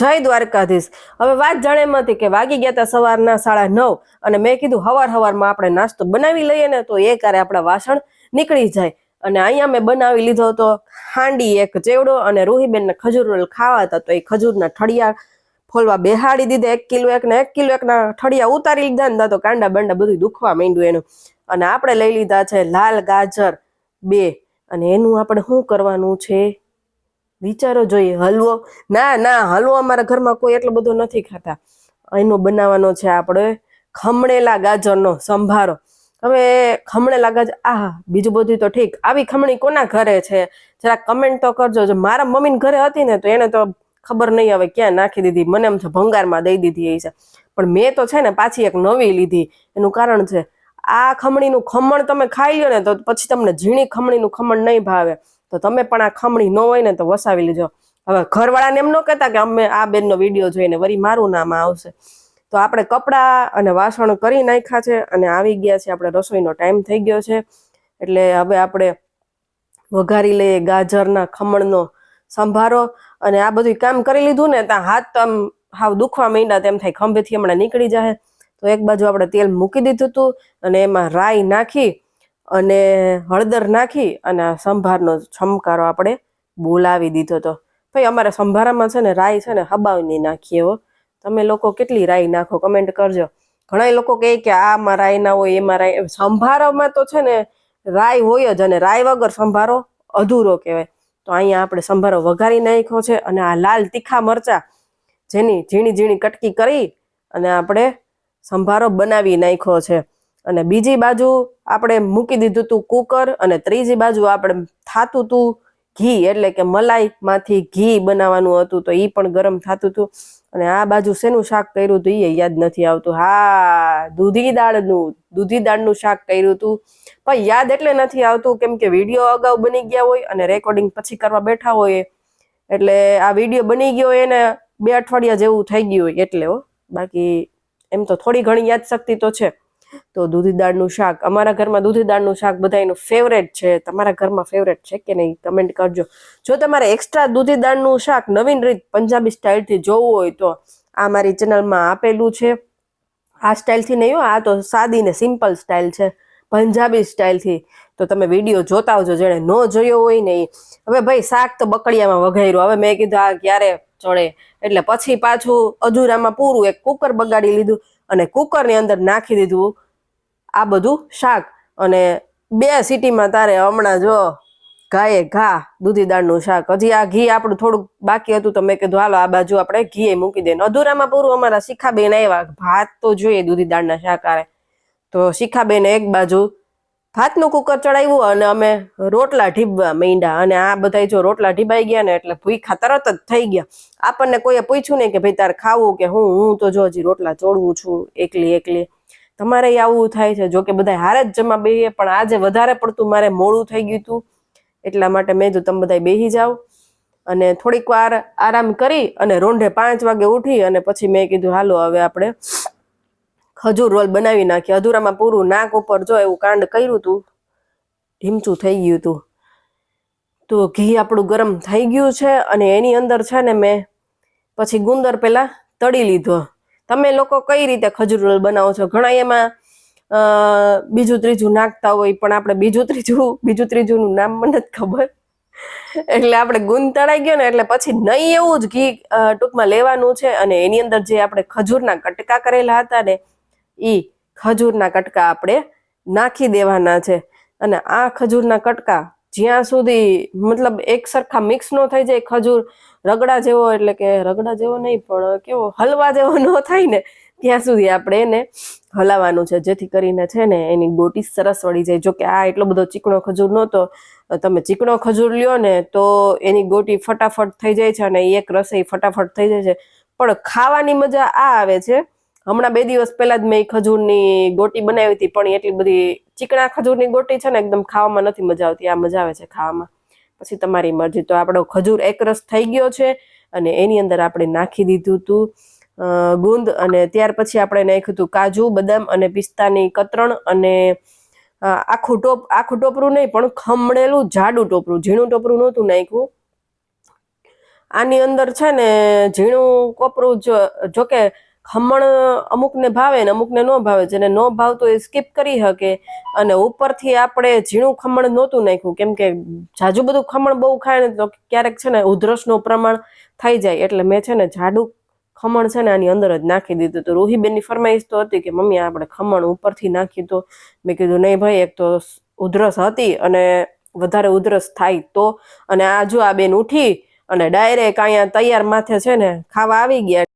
જય દ્વારકાધીશ. હવે વાત જાણે એમ હતી કે વાગી ગયા હતા સવારના સાડા નવ અને મેં કીધું હવાર હવારમાં આપણે નાસ્તો બનાવી લઈએ ને તો એ કારે આપણા વાસણ નીકળી જાય. અને અહીંયા મેં બનાવી લીધો હતો હાંડી એક ચેવડો અને રૂહીબેનને ખજૂર રોલ ખાવા હતા તો એ ખજૂરના ઠળિયા ફોલવા બેહાડી દીધા. એક કિલો એક ને એક કિલો એકના ઠળિયા ઉતારી લીધા ને તો કાંડા બાંડા બધું દુખવા માંડ્યું એનું. અને આપણે લઈ લીધા છે લાલ ગાજર બે. અને એનું આપણે શું કરવાનું છે? વિચારો જોઈએ, હલવો. ના ના, હલવો અમારા ઘરમાં કોઈ એટલો બધો નથી ખાતા. એનો બનાવવાનો છે આપણે ખમણેલા ગાજરનો સંભારો. હવે ખમણેલા ગાજર આહા, બીજું બધું તો ઠીક. આવી ખમણી કોના ઘરે છે? જરાક કમેન્ટ તો કરજો. જો મારા મમ્મીને ઘરે હતી ને, તો એને તો ખબર નહીં હવે ક્યાં નાખી દીધી. મને એમ છે ભંગારમાં દઈ દીધી એ છે. પણ મેં તો છે ને પાછી એક નવી લીધી. એનું કારણ છે, આ ખમણીનું ખમણ તમે ખાઈ લો ને, તો પછી તમને ઝીણી ખમણીનું ખમણ નહીં ભાવે. તો તમે પણ આ ખમણી ન હોય ને તો વસાવી લેજો. હવે ઘરવાળાને એમ ન કહેતા કે અમે આ બેનનો વીડિયો જોઈને વળી મારું નામ આવશે. તો આપણે કપડાં અને વાસણ કરી નાખ્યા છે અને આવી ગયા છે. આપણે રસોઈનો ટાઈમ થઈ ગયો છે. એટલે હવે આપણે વઘારી લઈએ ગાજરના ખમણનો સંભારો અને આ બધું કામ કરી લીધું ને ત્યાં હાથ આમ હાવ દુખવા માંડ્યા તેમ થાય. ખંભેથી હમણાં નીકળી જાય તો એક બાજુ આપણે તેલ મૂકી દીધું હતું અને એમાં રાઈ નાખી અને હળદર નાખી અને સંભારનો છમકારો આપણે બોલાવી દીધો હતો ભાઈ, અમારે સંભારામાં છે ને રાઈ છે ને હબાવી નાખીએ હો. તમે લોકો કેટલી રાઈ નાખો? કમેન્ટ કરજો. ઘણા લોકો કહે કે આમાં રાઈ ના હોય, એમાં રાઈ. સંભારામાં તો છે ને રાઈ હોય જ અને રાઈ વગર સંભારો અધૂરો કહેવાય. તો અહીંયા આપણે સંભારો વઘારી નાખ્યો છે અને આ લાલ તીખા મરચા જેની ઝીણી ઝીણી કટકી કરી અને આપણે સંભારો બનાવી નાખ્યો છે. અને બીજી બાજુ આપણે મૂકી દીધું હતું કુકર અને ત્રીજી બાજુ આપણે થાતું હતું ઘી, એટલે કે મલાઈમાંથી ઘી બનાવવાનું હતું તો એ પણ ગરમ થતું હતું અને આ બાજુ શેનું શાક કર્યું હતું એ યાદ નથી આવતું. હા, દૂધી દાળનું દૂધી દાળનું શાક કર્યું હતું પણ યાદ એટલે નથી આવતું કેમ કે વીડિયો અગાઉ બની ગયા હોય અને રેકોર્ડિંગ પછી કરવા બેઠા હોય એટલે આ વીડિયો બની ગયો એને બે અઠવાડિયા જેવું થઈ ગયું હોય એટલે બાકી એમ તો થોડી ઘણી યાદ શક્તિ તો છે. તો દૂધી દાળનું શાક. અમારા ઘરમાં દૂધી દાળનું શાક બધાનું ફેવરેટ છે. તમારા ઘરમાં ફેવરેટ છે કે નહીં? કમેન્ટ કરજો. જો તમારે એક્સ્ટ્રા દૂધી દાળનું શાક નવીન રીત પંજાબી સ્ટાઇલથી જોવું હોય તો આ મારી ચેનલમાં આપેલું છે. આ સ્ટાઇલથી નહીં આ તો સાદી ને સિમ્પલ સ્ટાઇલ છે. પંજાબી સ્ટાઇલથી તો તમે વીડિયો જોતા આવજો. જેણે ન જોયો હોય ને ઈ. હવે ભાઈ, શાક તો બકડિયામાં વઘાર્યું. હવે મેં કીધું, આ ક્યારે ચડે. એટલે પછી પાછું અજુરામાં પૂરું એક કુકર બગાડી લીધું અને કુકરની અંદર નાખી દીધું આ બધું શાક. અને બે સિટીમાં તારે હમણાં જો ઘાએ ઘા દૂધી દાળનું શાક. હજી આ ઘી આપણું થોડુંક બાકી હતું તો મેં કીધું, હાલો, આ બાજુ આપણે ઘી મૂકી દઈએ. અધૂરામાં પૂરું અમારા શિખાબેન આવ્યા. ભાત તો જોઈએ દૂધી દાળના શાક આવે તો શિખાબેન એક બાજુ ભાતનું કુકર ચડાવ્યું અને અમે રોટલા ઢીબવા માંડ્યા. અને આ બધા જો રોટલા ઢીબાઈ ગયા ને એટલે ભૂખા તરત જ થઈ ગયા. આપણને કોઈએ પૂછ્યું નહીં કે ભાઈ તારે ખાવું કે હું હું તો જો હજી રોટલા ચોડવું છું, એકલી એકલી. તમારે આવું થાય છે. જોકે બધા હારે જ જમા બેહીએ, પણ આજે વધારે પડતું મારે મોડું થઈ ગયું હતું એટલા માટે મેં જો તમે બધા બેહી જાઓ. અને થોડીક વાર આરામ કરી અને રોંઢે પાંચ વાગે ઉઠી અને પછી મેં કીધું, હાલો, હવે આપણે ખજૂર રોલ બનાવી નાખી અધૂરામાં પૂરું નાક ઉપર જો એવું કાંડ કર્યું હતું ઢીમચું થઈ ગયું હતું તો ઘી આપણું ગરમ થઈ ગયું છે અને એની અંદર છે ને મેં પછી ગુંદર પહેલાં તળી લીધો. તમે લોકો કઈ રીતે ખજૂર રોલ બનાવો છો? ઘણા એમાં બીજું ત્રીજું નાખતા હોય, પણ આપણે બીજું ત્રીજું, બીજું ત્રીજુંનું નામ મને જ ખબર. એટલે આપણે ગુંદ તળાઈ ગયો ને, એટલે પછી નહીં એવું જ ઘી ટૂંકમાં લેવાનું છે અને એની અંદર જે આપણે ખજૂરના કટકા કરેલા હતા ને ઈ ખજૂરના કટકા આપણે નાખી દેવાના છે. અને આ ખજૂરના કટકા જ્યાં સુધી મતલબ એક સરખા મિક્સ ન થઈ જાય, ખજૂર રગડા જેવો એટલે કે રગડા જેવો નહીં, પણ કેવો હલવા જેવો ન થાય ને, ત્યાં સુધી આપણે એને હલાવવાનું છે. જેથી કરીને છે ને એની ગોટી સરસ વળી જાય. જો કે આ એટલો બધો ચીકણો ખજૂર નહોતો, તમે ચીકણો ખજૂર લ્યો ને તો એની ગોટી ફટાફટ થઈ જાય છે અને એક રસોઈ ફટાફટ થઈ જાય છે. પણ ખાવાની મજા આ આવે છે હમણાં બે દિવસ પહેલા જ મેં ખજૂરની ગોટી બનાવી હતી, પણ એટલી બધી ચીકણા ખજૂરની ગોટી છે ને એકદમ ખાવામાં નથી મજા આવતી, આ મજા આવે છે ખાવામાં. પછી તમારી મરજી, તો આપણો ખજૂર એક રસ થઈ ગયો છે અને એની અંદર આપણે નાખી દીધું હતું ગુંદ અને ત્યાર પછી આપણે નાખ્યું હતું કાજુ, બદામ અને પિસ્તાની કતરણ અને આખું ટોપ, આખું ટોપરું નહીં, પણ ખમણેલું જાડું ટોપરું, ઝીણું ટોપરું નહોતું નાખ્યું. આની અંદર છે ને ઝીણું કોપરું જો, જોકે ખમણ અમુકને ભાવે ને અમુકને ન ભાવે. જેને ન ભાવતો એ સ્કીપ કરી શકે. અને ઉપરથી આપણે ઝીણું ખમણ નહોતું નાખ્યું. કેમ કે જાજુ બધું ખમણ બહુ ખાય ને તો ક્યારેક છે ને ઉધરસનું પ્રમાણ થઈ જાય. એટલે મેં છે ને જાડું ખમણ છે ને આની અંદર જ નાખી દીધું તો રૂહીબેનની ફરમાઈશ તો હતી કે, મમ્મી, આપણે ખમણ ઉપરથી નાખી તો? મેં કીધું, નહીં ભાઈ, એક તો ઉધરસ હતી અને વધારે ઉધરસ થાય તો. અને આ આ બેન ઉઠી અને ડાયરેક્ટ અહીંયા તૈયાર માથે છે ને ખાવા આવી ગયા.